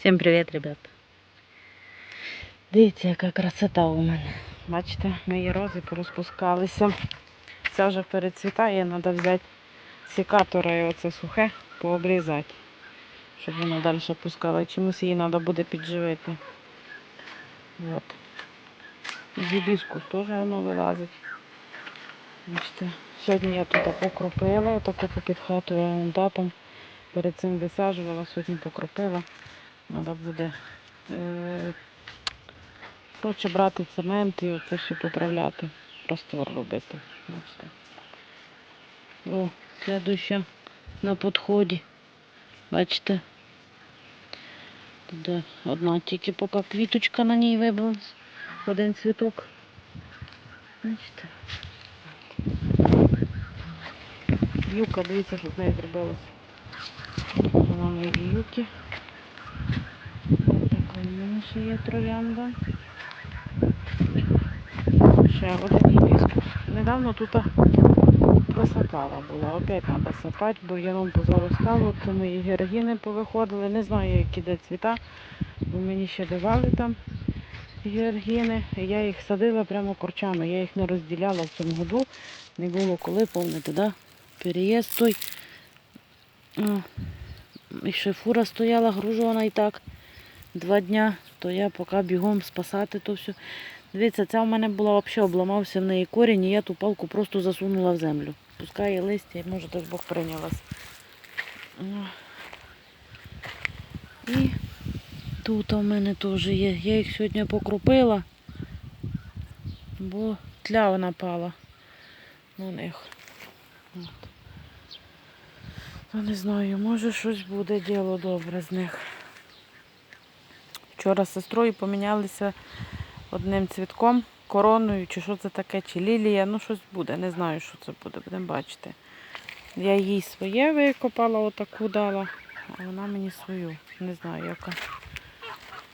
Всім привіт, ребят. Дивіться, яка красота у мене. Бачите, мої рози порозпускалися. Це вже перецвітає, треба взяти секатора і оце сухе пообрізати, щоб воно далі пускало. Чомусь її треба буде підживити. От. Гібіскус теж воно вилазить. Бачите, сьогодні я тут покропила, отаку попід хатою раундапом. Перед цим висаджувала, сьогодні покропила. Треба буде е, брати цемент і оце все поправляти. Простор робити. Бачите. О, слідуюча на підході. Бачите. Тут одна тільки поки квіточка на ній вибилась. Один цвіток. Бачите. Юка, дивіться, що з нею зробилось. Вона неї юки. Є троянда. Ще один гібіскус. Недавно тут просапала була. Опять треба сапати, бо яном позаростало. Це мої георгіни повиходили. Не знаю, які де цвіта, бо мені ще давали там георгіни. Я їх садила прямо корчами. Я їх не розділяла в цьому году. Не було коли, помните, да? Переїзд той. І ще фура стояла, гружувана і так два дня, то я поки бігом спасати то все. Дивіться, ця в мене була взагалі обламався в неї корінь, і я ту палку просто засунула в землю. Пускає листя і може так Бог прийнялась. О. І тут у мене теж є. Я їх сьогодні покропила, бо тля напала на них. От. Та не знаю, може щось буде діло добре з них. Вчора з сестрою помінялися одним цвітком, короною, чи що це таке, чи лілія, ну щось буде, не знаю, що це буде, будемо бачити. Я їй своє викопала, отаку дала, а вона мені свою. Не знаю яка.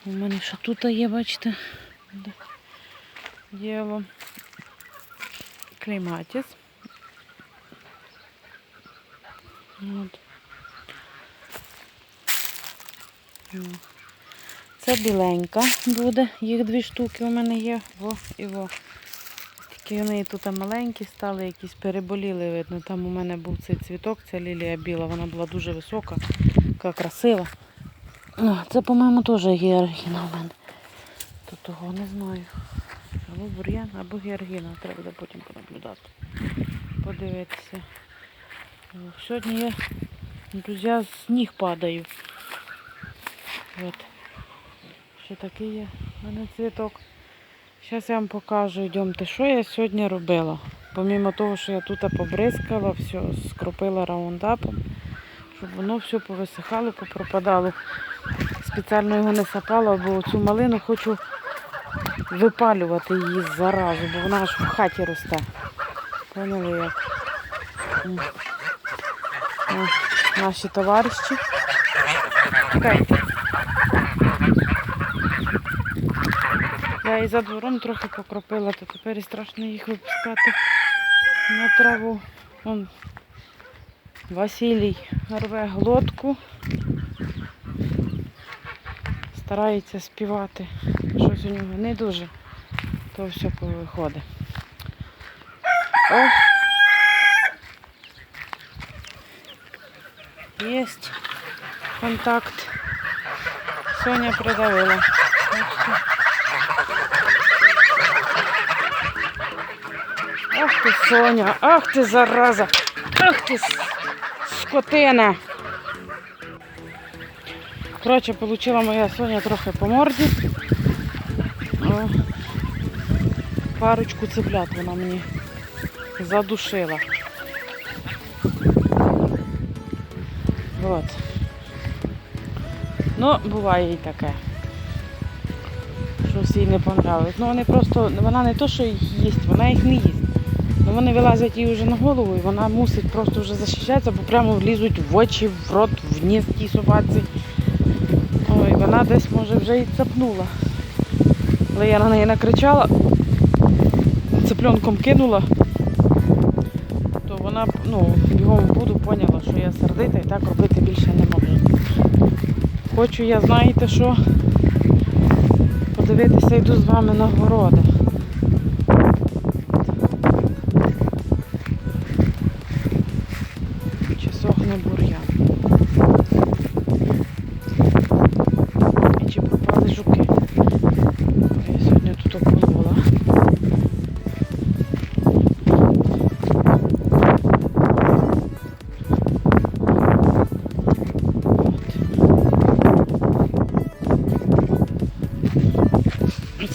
У мене ще тут є, бачите, діло. Клейматіс. От. Це біленька буде, їх дві штуки у мене є, во і во. Тільки вони тут маленькі стали, якісь переболіли, видно. Там у мене був цей цвіток, ця лілія біла, вона була дуже висока, така красива. Це, по-моєму, теж георгіна у мене. То того не знаю. Або бур'ян, або георгіна. Треба буде потім понаблюдати. Подивитися. Сьогодні я, друзі, з ніг падаю. От. Ще такий є в мене цвіток. Зараз я вам покажу, йдемте, що я сьогодні робила. Помімо того, що я тут побризкала, все, скропила раундапом, щоб воно все повисихало, попропадало. Спеціально його не сапала, бо цю малину хочу випалювати її заразу, бо вона аж в хаті росте. Поняли як? Наші товариші. Чекайте. Я і за двором трохи покропила, то тепер і страшно їх випускати на траву. Вон Василій рве глотку. Старається співати. Щось у нього не дуже, то все повиходить. О! Єсть контакт. Соня придавила. Бачите? Ах ти, Соня, ах ти зараза, ах ти скотина. Коротше, отримала моя Соня трохи по морді. О, парочку цеплят вона мені задушила. От. Ну, буває і таке. Що всі не понравилось. Ну вони просто, вона не то, що їх їсть, вона їх не їсть. Ну вони вилазять їй вже на голову і вона мусить просто вже захищатися, бо прямо влізуть в очі, в рот, в ніс тій собаці. Ой, вона десь може вже і цапнула. Але я на неї накричала, цыпленком кинула, то вона ну, бігом буду поняла, що я сердита і так робити більше не можу. хочу я, знаєте що? Подивитися, йду з вами на городи.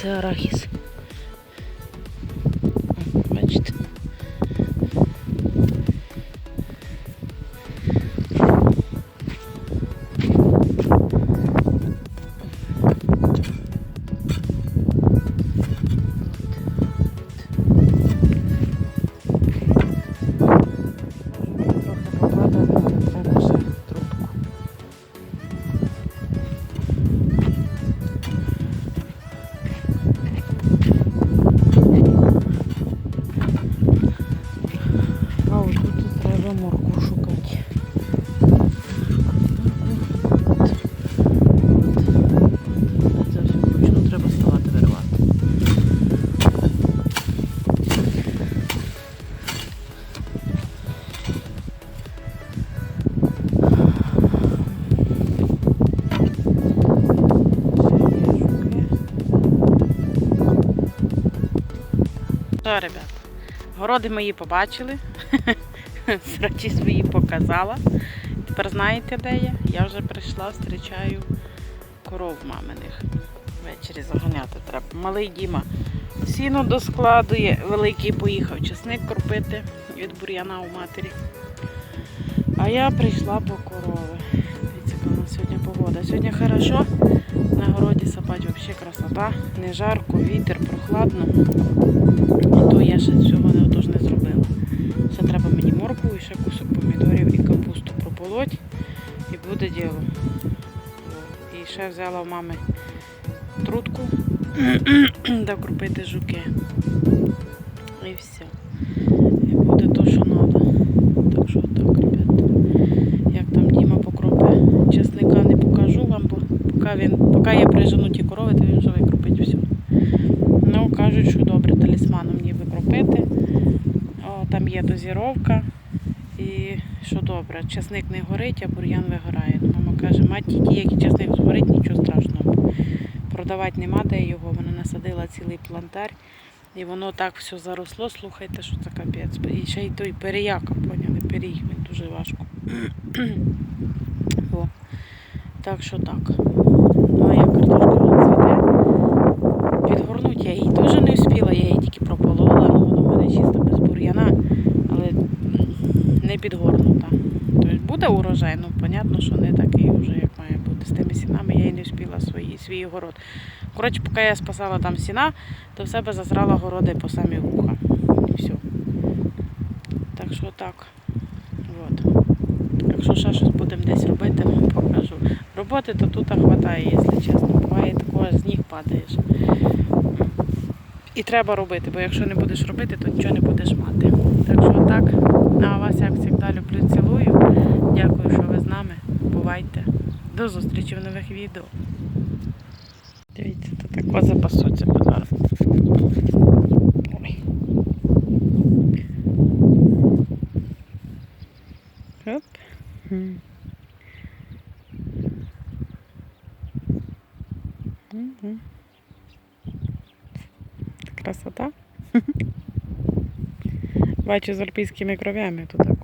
Це. Що, ребят, городи мої побачили, срачі свої показала. Тепер знаєте, де я? Я вже прийшла, зустрічаю коров маминих. Ввечері заганяти треба. Малий Діма сіно доскладує, великий поїхав чесник кропити від бур'яна у матері. А я прийшла по корови. Дивіться, сьогодні погода. Сьогодні хорошо. На городі сапать взагалі красота. Не жарко, вітер, прохладно. Я ще цього не, отож не зробила. Ще треба мені моркву і ще кусок помідорів і капусту прополоть. І буде діло. І ще взяла в мами трутку, де кропити жуки. І все. І буде то, що треба. Так що так, ребята. Як там Діма покропе чесника не покажу вам, бо поки, він, поки я прижену ті корови, то він вже. Ну, кажуть, що добре талісманом ніби кропити. О, там є дозіровка. І що добре, часник не горить, а бур'ян вигорає. Мама каже, мать тільки як і часник згорить, нічого страшного. Продавати нема де його. Вона насадила цілий плантар. І воно так все заросло, слухайте, що це капець. І ще й той переяка, поняли, пиріг, він дуже важко. О. Так що так. Моя картошка вже цвіте. Підгорнуть я її теж не встигла, я її тільки прополола, ну воно в мене чисто без бур'яна, але не підгорнута. Тобто буде урожай, ну понятно, що не такий вже, як має бути. З тими сінами я і не встигла свої, свій город. Коротше, поки я спасала там сіна, то в себе засрала городи по самі вуха. І все. Так що так. От. Якщо ще щось будемо десь робити, покажу. Роботи то тут хватає, якщо чесно. Буває такого, з ніг падаєш. І треба робити, бо якщо не будеш робити, то нічого не будеш мати. Так що так. А вас, як завжди, люблю, цілую. Дякую, що ви з нами. Бувайте. До зустрічі в нових відео. Дивіться, тут так запасуться, будь зараз. Красота. Бачу з альпійськими кровями тут.